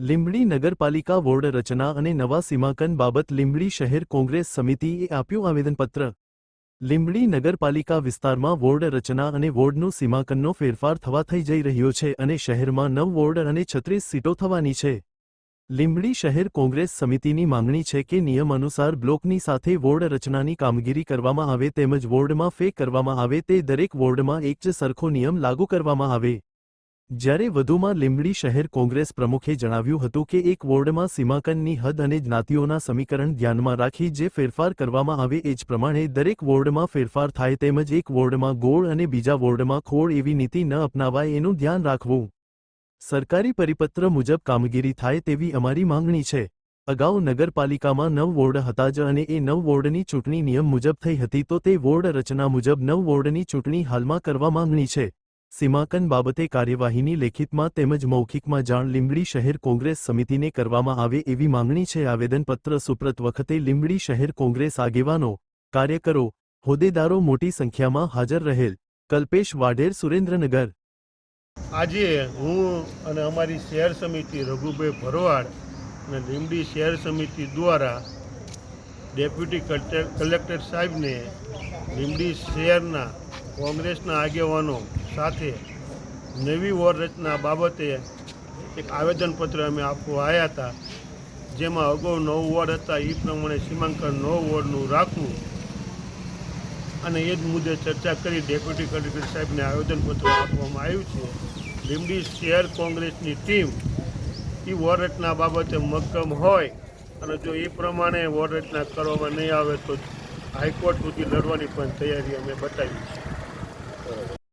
લીંબડી નગરપાલિકા વોર્ડ રચના અને નવા સીમાંકન બાબત લીંબડી શહેર કોંગ્રેસ સમિતિએ આપ્યું આવેદનપત્ર. લીંબડી નગરપાલિકા વિસ્તારમાં વોર્ડ રચના અને વોર્ડનું સીમાંકનનો ફેરફાર થવા થઈ જઈ રહ્યો છે અને શહેરમાં નવ વોર્ડ અને છત્રીસ સીટો થવાની છે. લીંબડી શહેર કોંગ્રેસ સમિતિની માંગણી છે કે નિયમ અનુસાર બ્લોકની સાથે વોર્ડ રચનાની કામગીરી કરવામાં આવે તેમજ વોર્ડમાં ફે કરવામાં આવે તે દરેક વોર્ડમાં એક જ સરખો નિયમ લાગુ કરવામાં આવે. જ્યારે વધુમાં લીંબડી શહેર કોંગ્રેસ પ્રમુખે જણાવ્યું હતું કે એક વોર્ડમાં સીમાંકનની હદ અને જ્ઞાતિઓના સમીકરણ ધ્યાનમાં રાખી જે ફેરફાર કરવામાં આવે એ જ પ્રમાણે દરેક વોર્ડમાં ફેરફાર થાય તેમજ એક વોર્ડમાં ગોળ અને બીજા વોર્ડમાં ખોળ એવી નીતિ ન અપનાવાય એનું ધ્યાન રાખવું. સરકારી પરિપત્ર મુજબ કામગીરી થાય તેવી અમારી માંગણી છે. અગાઉ નગરપાલિકામાં નવ વોર્ડ હતા જ અને એ નવ વોર્ડની ચૂંટણી નિયમ મુજબ થઈ હતી તો તે વોર્ડ રચના મુજબ નવ વોર્ડની ચૂંટણી હાલમાં કરવા માંગણી છે. સીમાંકન બાબતે કાર્યવાહીની લેખિતમાં તેમજ મૌખિકમાં જાણ લીંબડી શહેર કોંગ્રેસ સમિતિને કરવામાં આવે એવી માંગણી છે. આવેદનપત્ર સુપ્રત વખતે લીંબડી શહેર કોંગ્રેસ આગેવાનો, કાર્યકરો, હોદ્દેદારો મોટી સંખ્યામાં હાજર રહેલ. કલ્પેશ વાઢેર, સુરેન્દ્રનગર. આજે હું અને અમારી શહેર સમિતિ રઘુભાઈ ભરવાડ અને લીંબડી શહેર સમિતિ દ્વારા ડેપ્યુટી કલેક્ટર સાહેબને લીંબડી શહેરના કોંગ્રેસના આગેવાનો સાથે નવી વ્યૂહરચના રચના બાબતે એક આવેદનપત્ર અમે આપવા આવ્યા હતા, જેમાં અગાઉ નવ વોર્ડ હતા એ પ્રમાણે સીમાંકન નવ વોર્ડનું રાખવું અને એ જ મુદ્દે ચર્ચા કરી ડેપ્યુટી કલેક્ટર સાહેબને આવેદનપત્ર આપવામાં આવ્યું છે. લીંબડી શહેર કોંગ્રેસની ટીમ એ વોર્ડ રચના બાબતે મક્કમ હોય અને જો એ પ્રમાણે વોર્ડ કરવામાં નહીં આવે તો હાઈકોર્ટ સુધી લડવાની પણ તૈયારી અમે બતાવી છે.